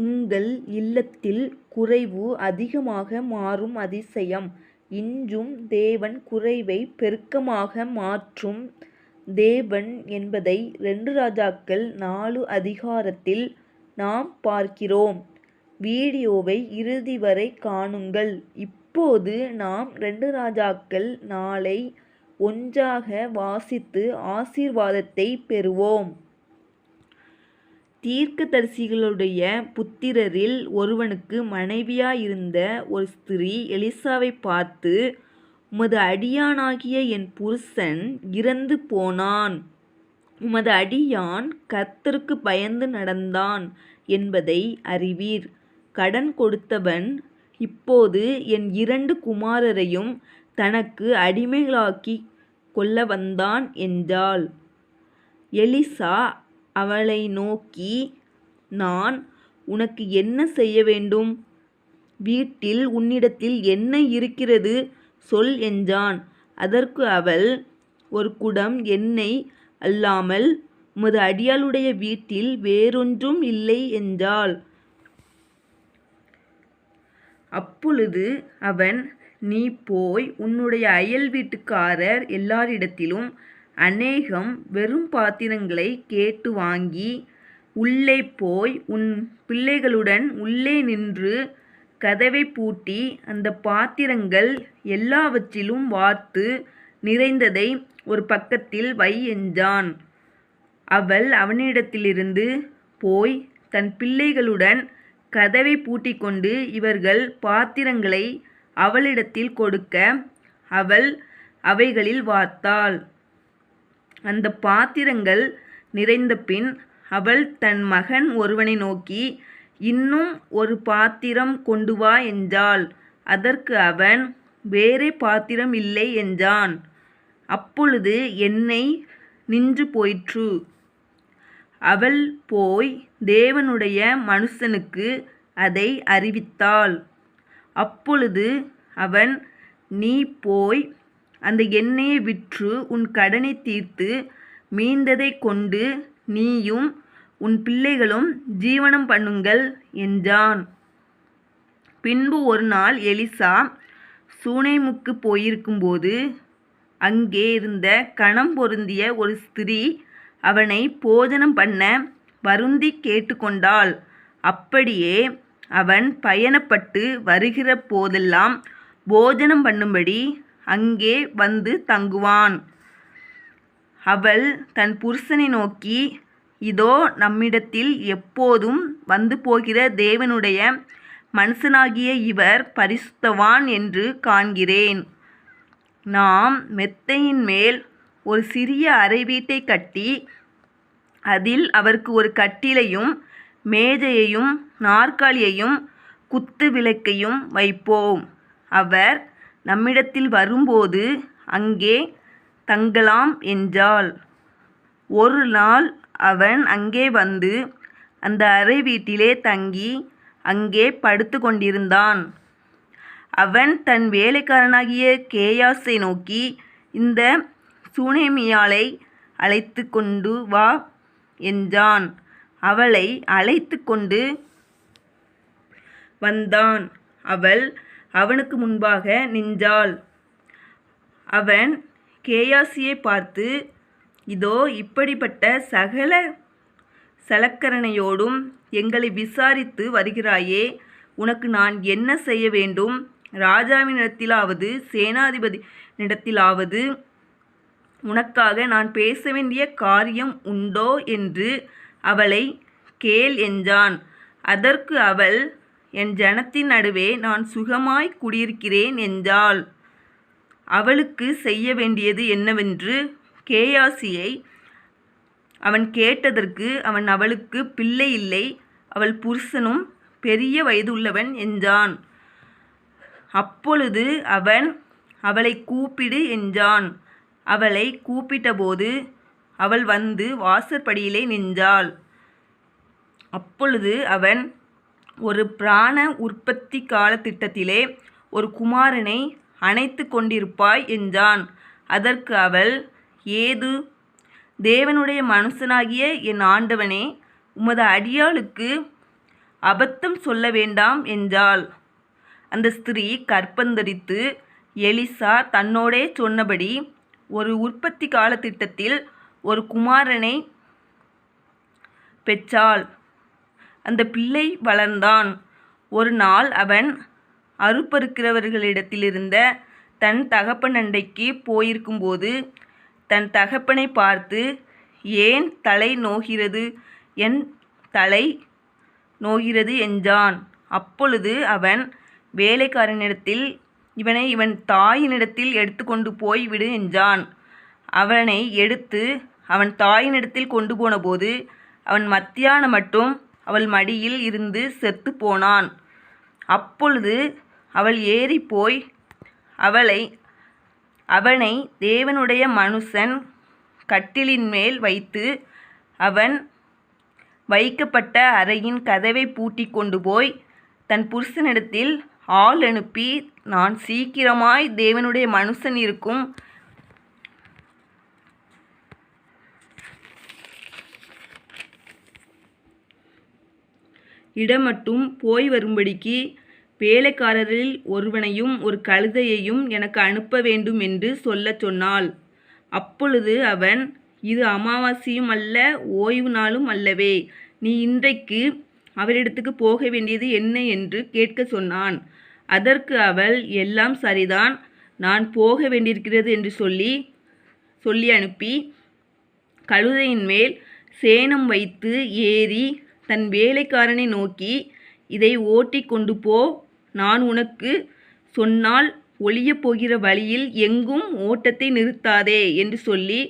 உங்கள் இல்லத்தில் குறைவு அதிகமாக மாறும் அதிசயம். இன்றும் தேவன் குறைவை பெருக்கமாக மாற்றும் தேவன் என்பதை ரெண்டு ராஜாக்கள் நாலு அதிகாரத்தில் நாம் பார்க்கிறோம். வீடியோவை இறுதி வரை காணுங்கள். இப்போது நாம் ரெண்டு ராஜாக்கள் நாளை ஒன்றாக வாசித்து ஆசீர்வாதத்தை பெறுவோம். தீர்க்கதரிசிகளுடைய புத்திரரில் ஒருவனுக்கு மனைவியாயிருந்த ஒரு ஸ்திரீ எலிசாவைப் பார்த்து உமது அடியானாகிய என் புருஷன் இறந்து போனான். உமது அடியான் கர்த்தருக்கு பயந்து நடந்தான் என்பதை அறிவீர். கடன் கொடுத்தவன் இப்போது என் இரண்டு குமாரரையும் தனக்கு அடிமைகளாக்கி கொள்ள வந்தான் என்றாள். எலிசா அவளை நோக்கி நான் உனக்கு என்ன செய்ய வேண்டும் வீட்டில் உன்னிடத்தில் என்ன இருக்கிறது சொல் என்றான். அதற்கு அவள் ஒரு குடம் எண்ணெய் அல்லாமல் உமது அடியாளுடைய வீட்டில் வேறொன்றும் இல்லை என்றாள். அப்பொழுது அவன் நீ போய் உன்னுடைய அயல் வீட்டுக்காரர் எல்லாரிடத்திலும் அநேகம் வெறும் பாத்திரங்களை கேட்டு வாங்கி உள்ளே போய் உன் பிள்ளைகளுடன் உள்ளே நின்று கதவை பூட்டி அந்த பாத்திரங்கள் எல்லாவற்றிலும் வார்த்து நிறைந்ததை ஒரு பக்கத்தில் வை என்றான். அவள் அவனிடத்திலிருந்து போய் தன் பிள்ளைகளுடன் கதவைப் பூட்டிக்கொண்டு இவர்கள் பாத்திரங்களை அவளிடத்தில் கொடுக்க அவள் அவைகளில் வார்த்தாள். அந்த பாத்திரங்கள் நிறைந்தபின் அவள் தன் மகன் ஒருவனை நோக்கி இன்னும் ஒரு பாத்திரம் கொண்டு வா என்றாள். அதற்கு அவன் வேறே பாத்திரம் இல்லை என்றான். அப்பொழுது எண்ணெய் நின்று போயிற்று. அவள் போய் தேவனுடைய மனுஷனுக்கு அதை அறிவித்தாள். அப்பொழுது அவன் நீ போய் அந்த எண்ணெயை விற்று உன் கடனை தீர்த்து மீந்ததைக் கொண்டு நீயும் உன் பிள்ளைகளும் ஜீவனம் பண்ணுங்கள் என்றான். பின்பு ஒரு நாள் எலிசா சூனைமுக்கு போயிருக்கும்போது அங்கே இருந்த கணம் பொருந்திய ஒரு ஸ்திரீ அவனை போஜனம் பண்ண வருந்திக் கேட்டுக்கொண்டாள். அப்படியே அவன் பயணப்பட்டு வருகிற போதெல்லாம் போஜனம் பண்ணும்படி அங்கே வந்து தங்குவான். அவள் தன் புருஷனை நோக்கி இதோ நம்மிடத்தில் எப்போதும் வந்து போகிற தேவனுடைய மனுஷனாகிய இவர் பரிசுத்தவான் என்று காண்கிறேன். நாம் மெத்தையின் மேல் ஒரு சிறிய அறைவீட்டைக் கட்டி அதில் அவருக்கு ஒரு கட்டிலையும் மேஜையையும் நாற்காலியையும் குத்து விளக்கையும் வைப்போம். அவர் நம்மிடத்தில் வரும்போது அங்கே தங்கலாம் என்றாள். ஒரு நாள் அவன் அங்கே வந்து அந்த அறை வீட்டிலே தங்கி அங்கே படுத்துக்கொண்டிருந்தான். அவன் தன் வேலைக்காரனாகிய கேயாஸை நோக்கி இந்த சுனேமியாளை அழைத்து அழைத்துக்கொண்டு வா என்றான். அவளை அழைத்துக்கொண்டு வந்தான். அவள் அவனுக்கு முன்பாக நின்றாள். அவன் கேயாசியைப் பார்த்து இதோ இப்படிப்பட்ட சகல சலக்கரணையோடும் எங்களை விசாரித்து வருகிறாயே உனக்கு நான் என்ன செய்ய வேண்டும் ராஜாவினிடத்திலாவது சேனாதிபதியினிடத்திலாவது உனக்காக நான் பேச வேண்டிய காரியம் உண்டோ என்று அவளை கேள் என்றான். அதற்கு அவள் என் ஜனத்தின் நடுவே நான் சுகமாய் குடியிருக்கிறேன் என்றாள். அவளுக்கு செய்ய வேண்டியது என்னவென்று கேயாசியை அவன் கேட்டதற்கு அவன் அவளுக்கு பிள்ளை இல்லை அவள் புருஷனும் பெரிய வயதுள்ளவன் என்றான். அப்பொழுது அவன் அவளை கூப்பிடு என்றான். அவளை கூப்பிட்டபோது அவள் வந்து வாசற்படியிலே நின்றாள். அப்பொழுது அவன் ஒரு பிராண உற்பத்தி காலத்திட்டத்திலே ஒரு குமாரனை அணைத்து கொண்டிருப்பாய் என்றான். அதற்கு அவள் ஏது? தேவனுடைய மனுஷனாகிய என் ஆண்டவனே உமது அடியாளுக்கு அபத்தம் சொல்ல வேண்டாம் என்றாள் அந்த ஸ்திரீ கற்பந்தரித்து எலிசா தன்னோடே சொன்னபடி ஒரு உற்பத்தி காலத்திட்டத்தில் ஒரு குமாரனை பெற்றாள் அந்த பிள்ளை வளர்ந்தான். ஒரு நாள் அவன் அறுப்பறுக்கிறவர்களிடத்திலிருந்த தன் தகப்பன் அண்டைக்கு போயிருக்கும்போது தன் தகப்பனை பார்த்து ஏன் தலை நோகிறது? என் தலை நோகிறது என்றான். அப்பொழுது அவன் வேலைக்காரனிடத்தில் இவனை இவன் தாயினிடத்தில் எடுத்து கொண்டு போய் விடு என்றான். அவனை எடுத்து அவன் தாயினிடத்தில் கொண்டு போனபோது அவன் மத்தியானம் மட்டும் அவள் மடியில் இருந்து செத்து போனான். அப்பொழுது அவள் ஏறிப்போய் அவளை அவனை தேவனுடைய மனுஷன் கட்டிலின் மேல் வைத்து அவன் வைக்கப்பட்ட அறையின் கதவை பூட்டி கொண்டு போய் தன் புருஷனிடத்தில் ஆள் அனுப்பி நான் சீக்கிரமாய் தேவனுடைய மனுஷன் இருக்கும். இடமட்டும் போய் வரும்படிக்கு வேலைக்காரரில் ஒருவனையும் ஒரு கழுதையையும் எனக்கு அனுப்ப வேண்டும் என்று சொல்லச் சொன்னாள். அப்பொழுது அவன் இது அமாவாசையும் அல்ல ஓய்வு நாளும் அல்லவே. நீ இன்றைக்கு அவரிடத்துக்கு போக வேண்டியது என்ன? என்று கேட்கச் சொன்னான். அதற்கு அவள் எல்லாம் சரிதான். நான் போக வேண்டியிருக்கிறது என்று சொல்லி சொல்லி அனுப்பி கழுதையின் மேல் சேணம் வைத்து ஏறி தன் வேலைக்காரனை நோக்கி இதை ஓட்டி கொண்டு போ. நான் உனக்கு சொன்னால் ஒளியப் போகிற வழியில் எங்கும் ஓட்டத்தை நிறுத்தாதே என்று சொல்லி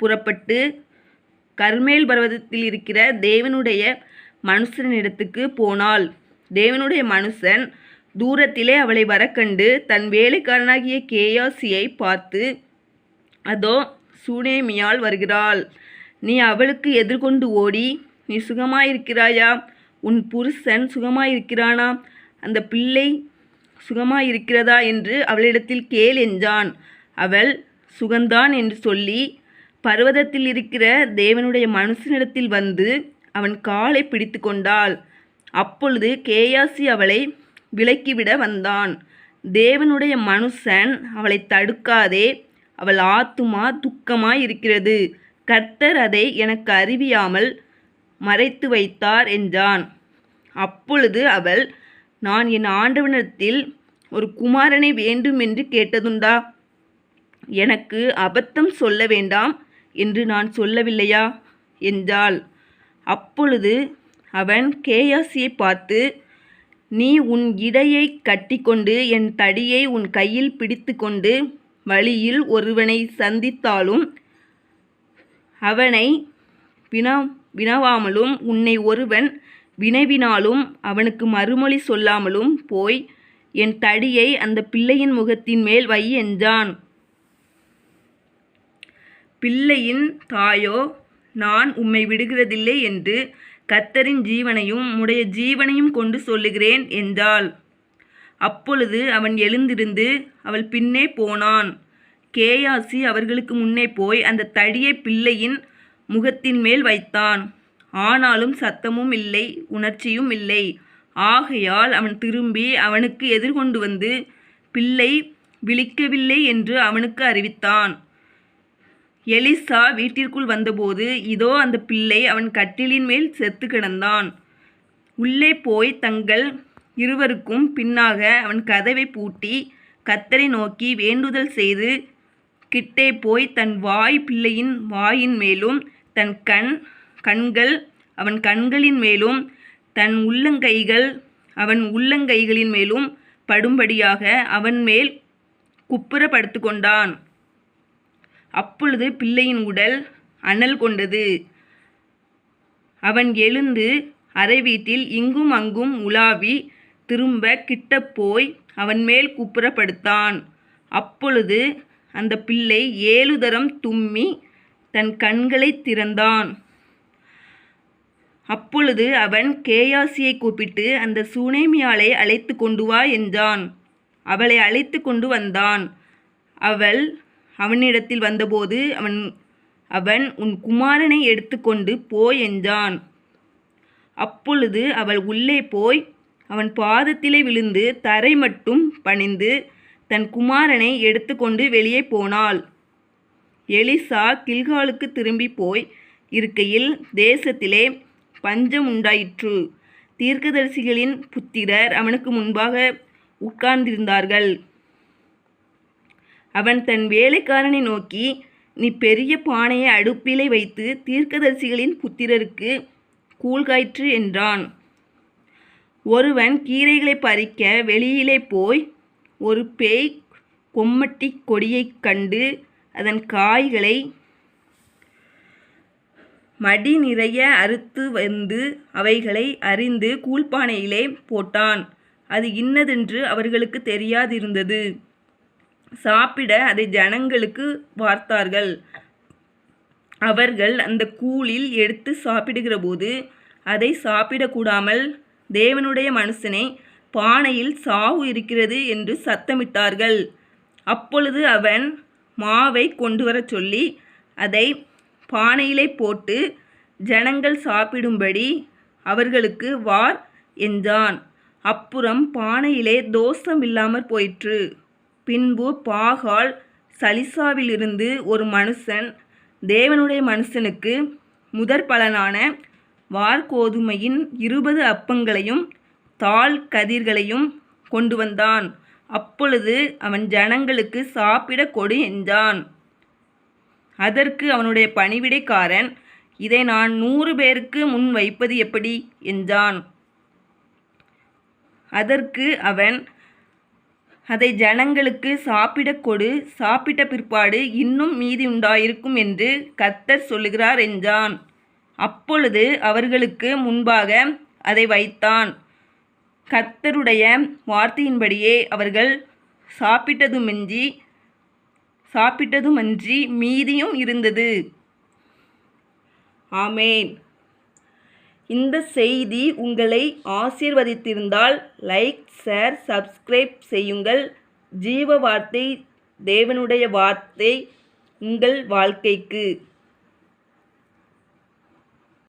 புறப்பட்டு கர்மேல் பர்வதத்தில் இருக்கிற தேவனுடைய மனுஷனிடத்துக்கு போனாள். தேவனுடைய மனுஷன் தூரத்திலே அவளை வரக்கண்டு தன் வேலைக்காரனாகிய கேயாசியை பார்த்து அதோ சூனேமியால் வருகிறாள். நீ அவளுக்கு எதிர்கொண்டு ஓடி நீ சுகமாயிருக்கிறாயா? உன் புருஷன் சுகமாயிருக்கிறானா? அந்த பிள்ளை சுகமாயிருக்கிறதா என்று அவளிடத்தில் கேள் என்றான். அவள் சுகந்தான் என்று சொல்லி பர்வதத்தில் இருக்கிற தேவனுடைய மனுஷனிடத்தில் வந்து அவன் காலை பிடித்து கொண்டாள். அப்பொழுது கேயாசி அவளை விலக்கிவிட வந்தான். தேவனுடைய மனுஷன் அவளை தடுக்காதே அவள் ஆத்துமா துக்கமாய் இருக்கிறது கர்த்தர் அதை எனக்கு அறிவியாமல் மறைத்து வைத்தார் என்றான். அப்பொழுது அவள் நான் என் ஆண்டவனிடத்தில் ஒரு குமாரனை வேண்டும் என்று கேட்டதுண்டா? எனக்கு அபத்தம் சொல்ல வேண்டாம் என்று நான் சொல்லவில்லையா? என்றாள். அப்பொழுது அவன் கேயாசியை பார்த்து நீ உன் இடையை கட்டிக்கொண்டு என் தடியை உன் கையில் பிடித்துக்கொண்டு வழியில் ஒருவனை சந்தித்தாலும் அவனை வினா வினவாமலும் உன்னை ஒருவன் வினவினாலும் அவனுக்கு மறுமொழி சொல்லாமலும் போய் என் தடியை அந்த பிள்ளையின் முகத்தின் மேல் வை என்றான். பிள்ளையின் தாயோ நான் உம்மை விடுகிறதில்லை என்று கத்தரின் ஜீவனையும் உடைய ஜீவனையும் கொண்டு சொல்லுகிறேன் என்றாள். அப்பொழுது அவன் எழுந்திருந்து அவள் பின்னே போனான். கேயாசி அவர்களுக்கு முன்னே போய் அந்த தடியை பிள்ளையின் முகத்தின் மேல் வைத்தான். ஆனாலும் சத்தமும் இல்லை உணர்ச்சியும் இல்லை. ஆகையால் அவன் திரும்பி அவனுக்கு எதிர்கொண்டு வந்து பிள்ளை விழிக்கவில்லை என்று அவனுக்கு அறிவித்தான். எலிசா வீட்டிற்குள் வந்தபோது இதோ அந்த பிள்ளை அவன் கட்டிலின் மேல் செத்து கிடந்தான். உள்ளே போய் தங்கள் இருவருக்கும் பின்னாக அவன் கதவை பூட்டி கத்தரை நோக்கி வேண்டுதல் செய்து கிட்டே போய் தன் வாய் பிள்ளையின் வாயின் மேலும் தன் கண் கண்கள் அவன் கண்களின் மேலும் தன் உள்ளங்கைகள் அவன் உள்ளங்கைகளின் மேலும் படும்படியாக அவன் மேல் குப்புற படுத்து கொண்டான். அப்பொழுது பிள்ளையின் உடல் அனல் கொண்டது. அவன் எழுந்து அறை வீட்டில் இங்கும் அங்கும் உலாவி திரும்ப கிட்ட போய் அவன் மேல் குப்புறப்படுத்தான். அப்பொழுது அந்த பிள்ளை ஏழு தரம் தும்மி தன் கண்களை திறந்தான். அப்பொழுது அவன் கேயாசியை கூப்பிட்டு அந்த சுனேமியாளை அழைத்து கொண்டு வா என்றான். அவளை அழைத்து கொண்டு வந்தான். அவள் அவனிடத்தில் வந்தபோது அவன் அவன் உன் குமாரனை எடுத்துக்கொண்டு போ என்றான். அப்பொழுது அவள் உள்ளே போய் அவன் பாதத்திலே விழுந்து தரை மட்டும் பணிந்து தன் குமாரனை எடுத்துக்கொண்டு வெளியே போனாள். எலிசா கில்காலுக்கு திரும்பி போய் இருக்கையில் தேசத்திலே பஞ்சம் உண்டாயிற்று. தீர்க்கதரிசிகளின் புத்திரர் அவனுக்கு முன்பாக உட்கார்ந்திருந்தார்கள். அவன் தன் வேலைக்காரனை நோக்கி நீ பெரிய பானையை அடுப்பிலே வைத்து தீர்க்கதரிசிகளின் புத்திரருக்கு கூழ்காயிற்று என்றான். ஒருவன் கீரைகளை பறிக்க வெளியிலே போய் ஒரு பேய் கொம்மட்டி கொடியைக் கண்டு அதன் காய்களை மடி நிறைய அறுத்து வந்து அவைகளை அறிந்து கூழ்பானையிலே போட்டான். அது இன்னதென்று அவர்களுக்கு தெரியாதிருந்தது. சாப்பிட அதை ஜனங்களுக்கு வார்த்தார்கள். அவர்கள் அந்த கூழில் எடுத்து சாப்பிடுகிறபோது அதை சாப்பிடக்கூடாமல் தேவனுடைய மனுஷனை பானையில் சாவு இருக்கிறது என்று சத்தமிட்டார்கள். அப்பொழுது அவன் மாவை கொண்டு வரச் சொல்லி அதை பானையிலே போட்டு ஜனங்கள் சாப்பிடும்படி அவர்களுக்கு வார் என்றான். அப்புறம் பானையிலே தோஷம் இல்லாமற் போயிற்று. பின்பு பாகால் சலிசாவிலிருந்து ஒரு மனுஷன் தேவனுடைய மனுஷனுக்கு முதற் பலனான வார்கோதுமையின் இருபது அப்பங்களையும் தாள் கதிர்களையும் கொண்டு வந்தான். அப்பொழுது அவன் ஜனங்களுக்கு சாப்பிடக் கொடு என்றான். அதற்கு அவனுடைய பணிவிடைக்காரன் இதை நான் நூறு பேருக்கு முன் வைப்பது எப்படி? என்றான். அதற்கு அவன் அதை ஜனங்களுக்கு சாப்பிடக் கொடு. சாப்பிட்ட பிற்பாடு இன்னும் மீதி உண்டாயிருக்கும் என்று கத்தர் சொல்லுகிறார் என்றான். அப்பொழுது அவர்களுக்கு முன்பாக அதை வைத்தான். கர்த்தருடைய வார்த்தையின்படியே அவர்கள் சாப்பிட்டதுமின்றி சாப்பிட்டதுமன்றி மீதியும் இருந்தது. ஆமேன். இந்த செய்தி உங்களை ஆசீர்வதித்திருந்தால் லைக் ஷேர் சப்ஸ்கிரைப் செய்யுங்கள். ஜீவ வார்த்தை தேவனுடைய வார்த்தை உங்கள் வாழ்க்கைக்கு.